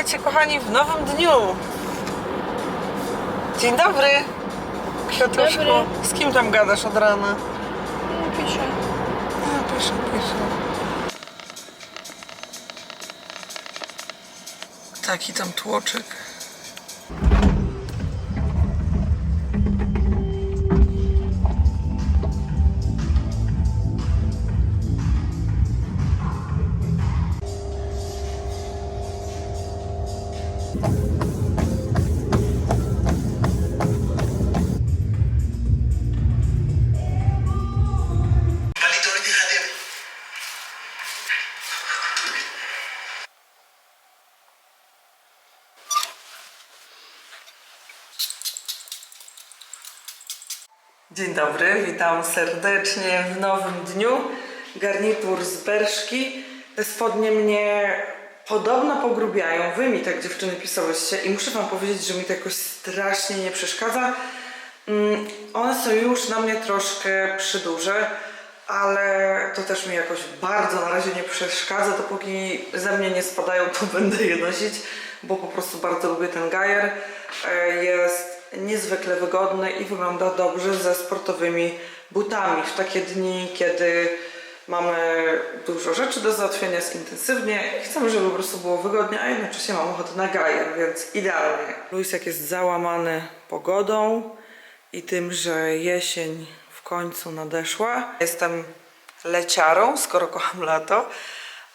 Witajcie kochani w nowym dniu. Dzień dobry. Kwiatuszku. dobry. Z kim tam gadasz od rana? Piszę. A, piszę, piszę. Taki tam tłoczek. Dzień dobry, witam serdecznie w nowym dniu. Garnitur z Berszki. Te spodnie mnie podobno pogrubiają. Wy mi tak dziewczyny pisałyście i muszę wam powiedzieć, że mi to jakoś strasznie nie przeszkadza. Mm, one są już na mnie troszkę przyduże, ale to też mi jakoś bardzo na razie nie przeszkadza. Dopóki ze mnie nie spadają, to będę je nosić, bo po prostu bardzo lubię ten gajer. E, Jest niezwykle wygodny i wygląda dobrze ze sportowymi butami. W takie dni, kiedy mamy dużo rzeczy do załatwienia, jest intensywnie i chcemy, żeby po prostu było wygodnie, a jednocześnie mam ochotę na gajer, więc idealnie. Luis jak jest załamany pogodą i tym, że jesień w końcu nadeszła. Jestem leciarą, skoro kocham lato,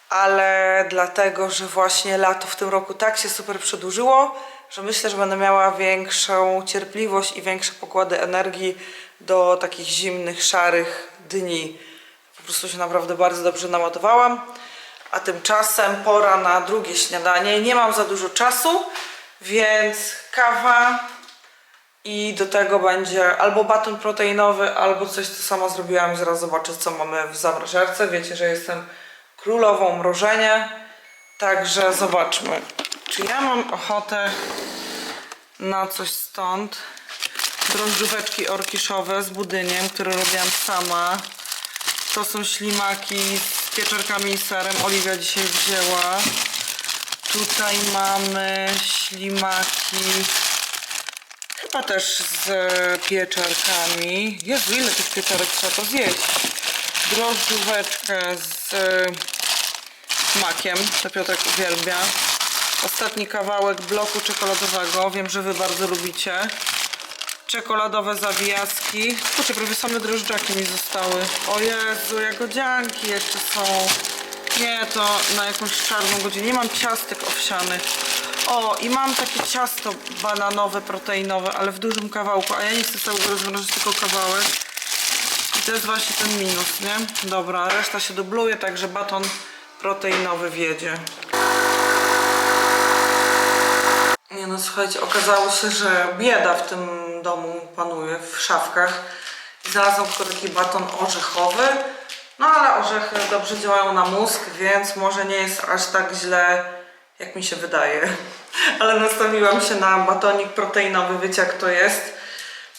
ale dlatego, że właśnie lato w tym roku tak się super przedłużyło, że myślę, że będę miała większą cierpliwość i większe pokłady energii do takich zimnych, szarych dni. Prostu się naprawdę bardzo dobrze naładowałam. A tymczasem pora na drugie śniadanie. Nie mam za dużo czasu, więc kawa i do tego będzie albo baton proteinowy, albo coś, co sama zrobiłam i zaraz zobaczę, co mamy w zamrażarce. Wiecie, że jestem królową mrożenia, także zobaczmy, czy ja mam ochotę na coś stąd. Drożdżóweczki orkiszowe z budyniem, które robiłam sama. To są ślimaki z pieczarkami i serem. Oliwia dzisiaj wzięła. Tutaj mamy ślimaki Chyba też z e, pieczarkami. Jezu, ile tych pieczarek trzeba to zjeść? Drożdżóweczkę z e, makiem, to Piotrek uwielbia. Ostatni kawałek bloku czekoladowego, wiem, że Wy bardzo lubicie. Czekoladowe zawijaski. Kurczę, prawie same drożdżaki mi zostały. O Jezu, jagodzianki jeszcze są. Nie, to na jakąś czarną godzinę. Nie mam ciastek owsianych. O, i mam takie ciasto bananowe, proteinowe, ale w dużym kawałku, a ja nie chcę całego rozmrożyć, tylko kawałek. I to jest właśnie ten minus, nie? Dobra, reszta się dubluje, także baton proteinowy wiedzie. Nie no, słuchajcie, okazało się, że bieda w tym domu panuje, w szafkach. Znalazłam tylko taki baton orzechowy. No ale orzechy dobrze działają na mózg, więc może nie jest aż tak źle, jak mi się wydaje. Ale nastawiłam się na batonik proteinowy, wiecie jak to jest.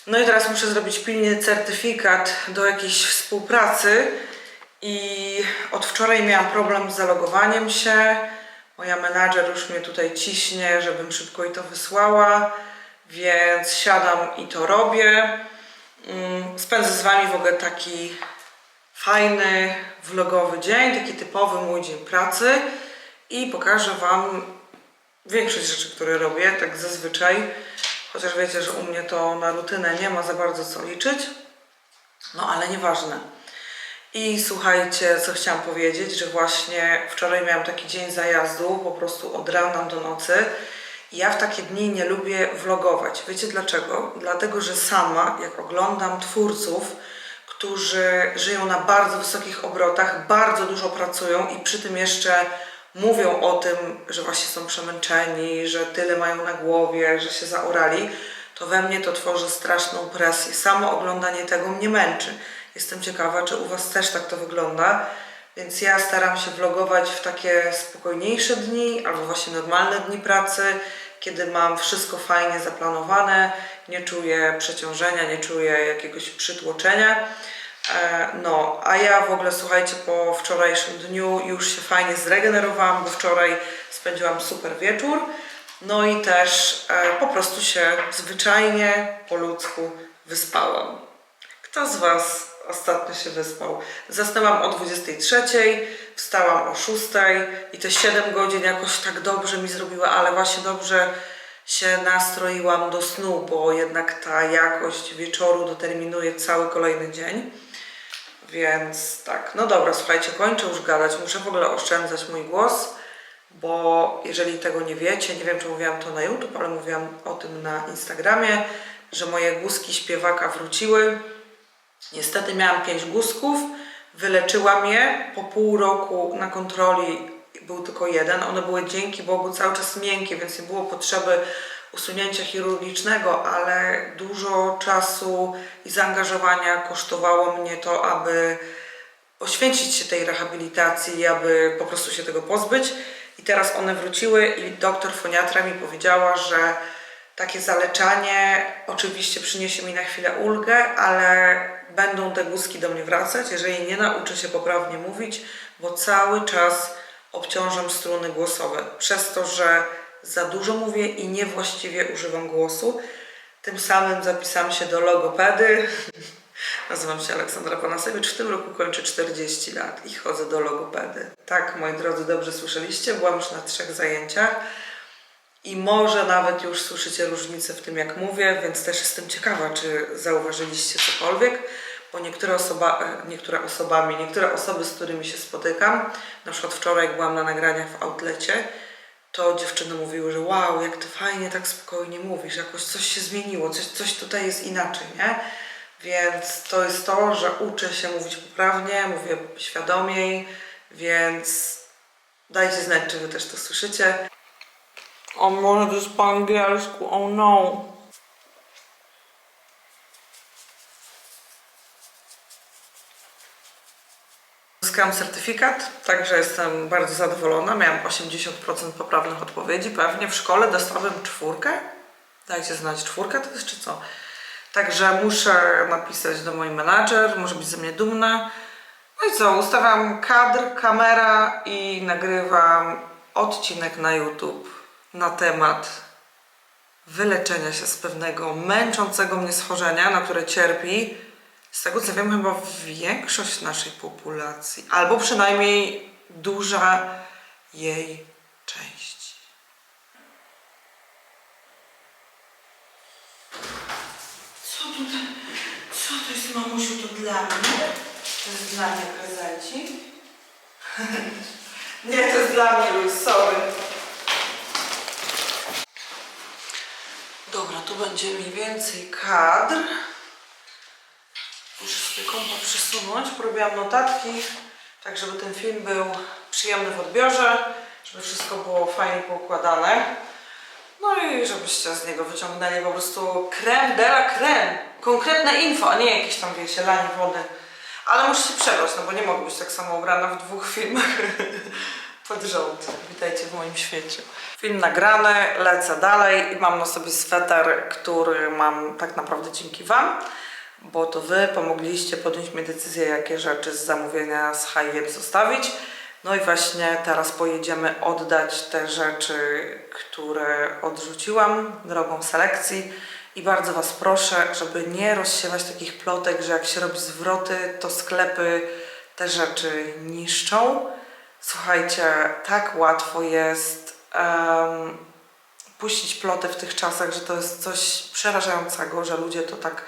No i teraz muszę zrobić pilnie certyfikat do jakiejś współpracy. I od wczoraj miałam problem z zalogowaniem się. Moja menadżer już mnie tutaj ciśnie, żebym szybko jej to wysłała, więc siadam i to robię. Mm, Spędzę z Wami w ogóle taki fajny, vlogowy dzień, taki typowy mój dzień pracy i pokażę Wam większość rzeczy, które robię, tak zazwyczaj. Chociaż wiecie, że u mnie to na rutynę nie ma za bardzo co liczyć. No ale nieważne. I słuchajcie, co chciałam powiedzieć, że właśnie wczoraj miałam taki dzień zajazdu, po prostu od rana do nocy. Ja w takie dni nie lubię vlogować. Wiecie dlaczego? Dlatego, że sama, jak oglądam twórców, którzy żyją na bardzo wysokich obrotach, bardzo dużo pracują i przy tym jeszcze mówią o tym, że właśnie są przemęczeni, że tyle mają na głowie, że się zaorali, to we mnie to tworzy straszną presję. Samo oglądanie tego mnie męczy. Jestem ciekawa, czy u Was też tak to wygląda. Więc ja staram się vlogować w takie spokojniejsze dni, albo właśnie normalne dni pracy, kiedy mam wszystko fajnie zaplanowane, nie czuję przeciążenia, nie czuję jakiegoś przytłoczenia. E, No, a ja w ogóle słuchajcie, po wczorajszym dniu już się fajnie zregenerowałam, bo wczoraj spędziłam super wieczór. No i też e, po prostu się zwyczajnie po ludzku wyspałam. Kto z Was ostatnio się wyspał? Zasnęłam o 23, wstałam o 6 i te 7 godzin jakoś tak dobrze mi zrobiła, ale właśnie dobrze się nastroiłam do snu, bo jednak ta jakość wieczoru determinuje cały kolejny dzień. Więc tak, no dobra, słuchajcie, kończę już gadać. Muszę w ogóle oszczędzać mój głos, bo jeżeli tego nie wiecie, nie wiem czy mówiłam to na YouTube, ale mówiłam o tym na Instagramie, że moje guzki śpiewaka wróciły. Niestety miałam pięć guzków, wyleczyłam je po pół roku na kontroli był tylko jeden. One były dzięki Bogu cały czas miękkie, więc nie było potrzeby usunięcia chirurgicznego, ale dużo czasu i zaangażowania kosztowało mnie to, aby poświęcić się tej rehabilitacji aby po prostu się tego pozbyć. I teraz one wróciły i doktor foniatra mi powiedziała, że takie zaleczanie oczywiście przyniesie mi na chwilę ulgę, ale będą te guzki do mnie wracać, jeżeli nie nauczę się poprawnie mówić, bo cały czas obciążam struny głosowe przez to, że za dużo mówię i niewłaściwie używam głosu. Tym samym zapisałam się do logopedy. Nazywam się Aleksandra Panasewicz. W tym roku kończę 40 lat i chodzę do logopedy. Tak, moi drodzy, dobrze słyszeliście. Byłam już na trzech zajęciach i może nawet już słyszycie różnicę w tym, jak mówię, więc też jestem ciekawa, czy zauważyliście cokolwiek, bo niektóre, osoba, e, niektóre osobami, niektóre osoby, z którymi się spotykam, na przykład wczoraj, jak byłam na nagraniach w outlecie, to dziewczyny mówiły, że wow, jak ty fajnie tak spokojnie mówisz, jakoś coś się zmieniło, coś, coś tutaj jest inaczej, nie? Więc to jest to, że uczę się mówić poprawnie, mówię świadomiej, więc dajcie znać, czy wy też to słyszycie. O, może to jest po angielsku, oh no. Uzyskałam certyfikat, także jestem bardzo zadowolona. Miałam 80% poprawnych odpowiedzi. Pewnie w szkole dostałem czwórkę. Dajcie znać, czwórkę to jest czy co? Także muszę napisać do mojej menadżer, może być ze mnie dumna. No i co, ustawiam kadr, kamera i nagrywam odcinek na YouTube na temat wyleczenia się z pewnego męczącego mnie schorzenia, na które cierpi, z tego co wiem, chyba większość naszej populacji, albo przynajmniej duża jej część. Co tutaj? Co to jest, mamusiu, to dla mnie? To jest dla mnie prezencik? Nie, to jest dla mnie, sorry. Dobra, będzie mniej więcej kadr. Muszę sobie kompa przesunąć. Porobiłam notatki, tak żeby ten film był przyjemny w odbiorze, żeby wszystko było fajnie poukładane. No i żebyście z niego wyciągnęli po prostu creme de la creme. Konkretne info, a nie jakieś tam, wiecie, lanie wody. Ale muszę się przebrać, no bo nie mogę być tak samo ubrana w dwóch filmach pod rząd. Witajcie w moim świecie. Film nagrany, lecę dalej i mam na sobie sweter, który mam tak naprawdę dzięki Wam, bo to Wy pomogliście podjąć mi decyzję, jakie rzeczy z zamówienia z Hive zostawić. No i właśnie teraz pojedziemy oddać te rzeczy, które odrzuciłam drogą selekcji. I bardzo Was proszę, żeby nie rozsiewać takich plotek, że jak się robi zwroty, to sklepy te rzeczy niszczą. Słuchajcie, tak łatwo jest em, puścić plotę w tych czasach, że to jest coś przerażającego, że ludzie to tak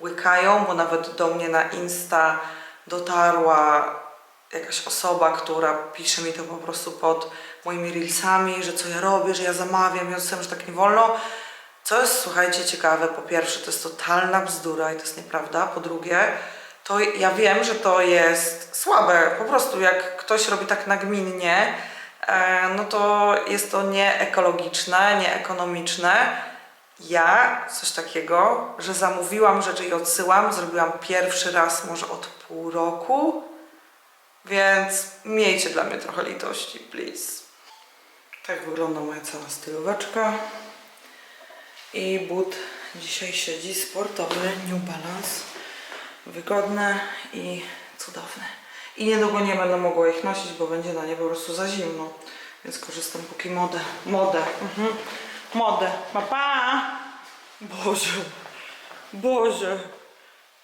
łykają, bo nawet do mnie na Insta dotarła jakaś osoba, która pisze mi to po prostu pod moimi reelsami, że co ja robię, że ja zamawiam, ja że tak nie wolno. Co jest, słuchajcie, ciekawe, po pierwsze, to jest totalna bzdura i to jest nieprawda. Po drugie, to ja wiem, że to jest słabe. Po prostu jak ktoś robi tak nagminnie, e, no to jest to nieekologiczne, nieekonomiczne. Ja coś takiego, że zamówiłam rzeczy i odsyłam, zrobiłam pierwszy raz może od pół roku, więc miejcie dla mnie trochę litości, please. Tak wygląda moja cała stylóweczka. I but dzisiaj siedzi sportowy New Balance wygodne i cudowne. I niedługo nie będę mogła ich nosić, bo będzie na nie po prostu za zimno. Więc korzystam póki modę. Modę. Mhm. Modę. Pa, pa! Boże. Boże.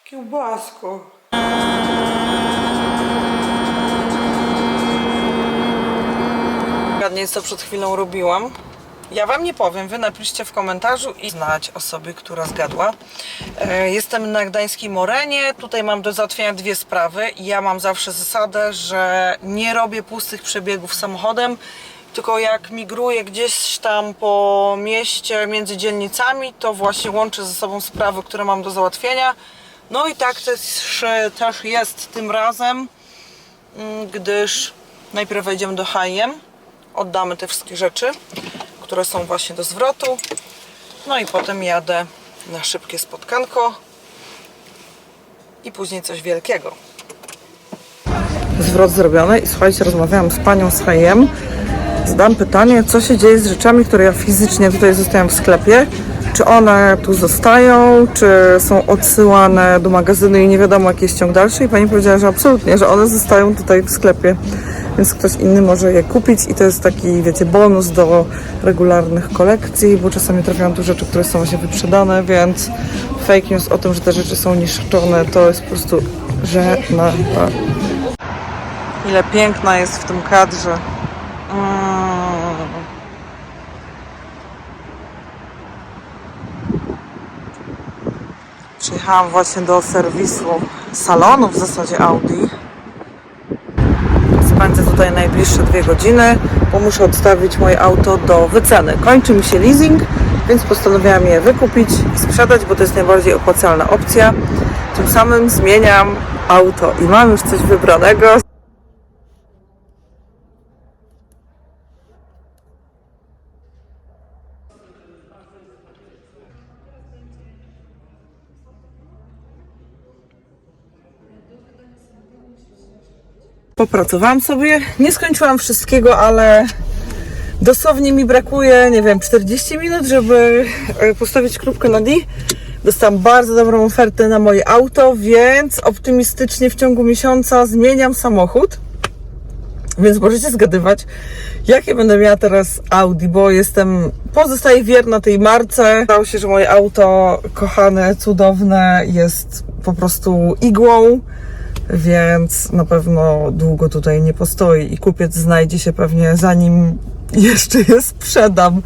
Kiełbasko. Gadnie co przed chwilą robiłam. Ja wam nie powiem, wy napiszcie w komentarzu i znać osoby, która zgadła. E, Jestem na Gdańskiej Morenie, tutaj mam do załatwienia dwie sprawy. Ja mam zawsze zasadę, że nie robię pustych przebiegów samochodem, tylko jak migruję gdzieś tam po mieście między dzielnicami, to właśnie łączę ze sobą sprawy, które mam do załatwienia. No i tak też, też jest tym razem, mm, gdyż najpierw wejdziemy do H&M, oddamy te wszystkie rzeczy, które są właśnie do zwrotu. No i potem jadę na szybkie spotkanko i później coś wielkiego. Zwrot zrobiony i słuchajcie, rozmawiałam z panią z H&M. Zadam pytanie, co się dzieje z rzeczami, które ja fizycznie tutaj zostawiam w sklepie. Czy one tu zostają, czy są odsyłane do magazynu i nie wiadomo jaki jest ciąg dalszy. I pani powiedziała, że absolutnie, że one zostają tutaj w sklepie, więc ktoś inny może je kupić i to jest taki, wiecie, bonus do regularnych kolekcji, bo czasami trafiają tu rzeczy, które są właśnie wyprzedane, więc fake news o tym, że te rzeczy są niszczone, to jest po prostu żenada. Ile piękna jest w tym kadrze. Mm. Przyjechałam właśnie do serwisu salonu w zasadzie Audi. Tutaj najbliższe dwie godziny, bo muszę odstawić moje auto do wyceny. Kończy mi się leasing, więc postanowiłam je wykupić i sprzedać, bo to jest najbardziej opłacalna opcja. Tym samym zmieniam auto i mam już coś wybranego. Popracowałam sobie, nie skończyłam wszystkiego, ale dosłownie mi brakuje, nie wiem, 40 minut, żeby e, postawić kropkę na D. Dostałam bardzo dobrą ofertę na moje auto, więc optymistycznie w ciągu miesiąca zmieniam samochód. Więc możecie zgadywać, jakie będę miała teraz Audi, bo jestem, pozostaję wierna tej marce. Stało się, że moje auto kochane, cudowne jest po prostu igłą, więc na pewno długo tutaj nie postoi i kupiec znajdzie się pewnie zanim jeszcze je sprzedam.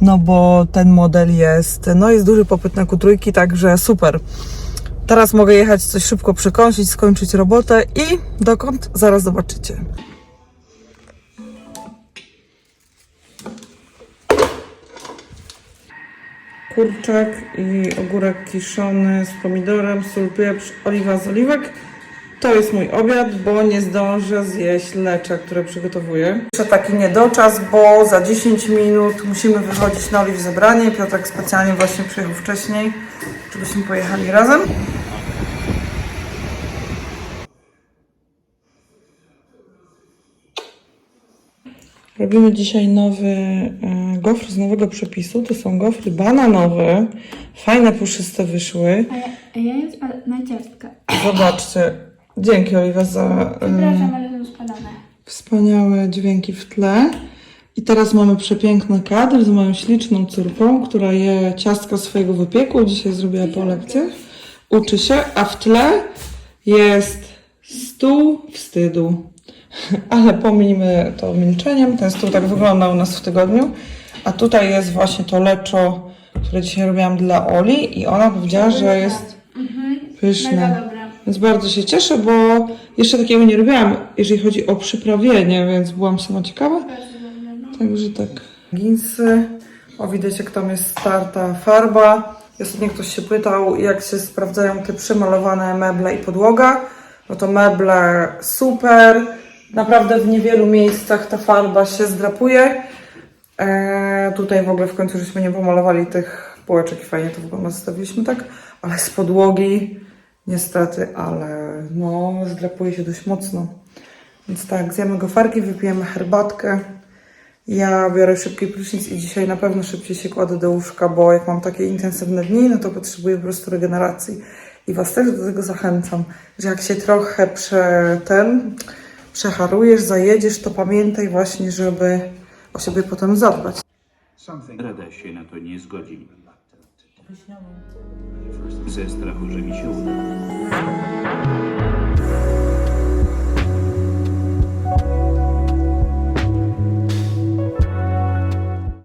No bo ten model jest, no jest duży popyt na Q3, także super. Teraz mogę jechać coś szybko przekąsić, skończyć robotę i dokąd? Zaraz zobaczycie. kurczak i ogórek kiszony z pomidorem, sól, pieprz, oliwa z oliwek. To jest mój obiad, bo nie zdążę zjeść lecza, które przygotowuję. Jeszcze taki niedoczas, bo za 10 minut musimy wychodzić na oliw zebranie. Piotrek specjalnie właśnie przyjechał wcześniej, żebyśmy pojechali razem. Robimy dzisiaj nowy e, gofr z nowego przepisu. To są gofry bananowe. Fajne, puszyste wyszły. A ja, a ja jem spadane ciastka. Zobaczcie. Dzięki Oliwa za e, Przepraszam, ale są spadane. wspaniałe dźwięki w tle. I teraz mamy przepiękny kadr z moją śliczną córką, która je ciastka swojego wypieku. Dzisiaj zrobiła po lekcjach. Uczy się, a w tle jest stół wstydu. Ale pomijmy to milczeniem. Ten stół tak wygląda u nas w tygodniu. A tutaj jest właśnie to leczo, które dzisiaj robiłam dla Oli i ona powiedziała, że jest pyszne. Mega. Więc bardzo się cieszę, bo jeszcze takiego nie robiłam, jeżeli chodzi o przyprawienie, więc byłam sama ciekawa. Także tak. Ginsy. O, widać jak tam jest starta farba. Ostatnio ktoś się pytał, jak się sprawdzają te przemalowane meble i podłoga. No to meble super. Naprawdę w niewielu miejscach ta farba się zdrapuje. Eee, tutaj w ogóle w końcu żeśmy nie pomalowali tych półeczek i fajnie to wygląda, zostawiliśmy tak. Ale z podłogi niestety, ale no zdrapuje się dość mocno. Więc tak, zjemy gofarki, wypijemy herbatkę. Ja biorę szybki prysznic i dzisiaj na pewno szybciej się kładę do łóżka, bo jak mam takie intensywne dni, no to potrzebuję po prostu regeneracji. I Was też do tego zachęcam, że jak się trochę prze, ten, przeharujesz, zajedziesz, to pamiętaj właśnie, żeby o siebie potem zadbać. Rada się na to nie zgodzi. Ze strachu, że mi się uda.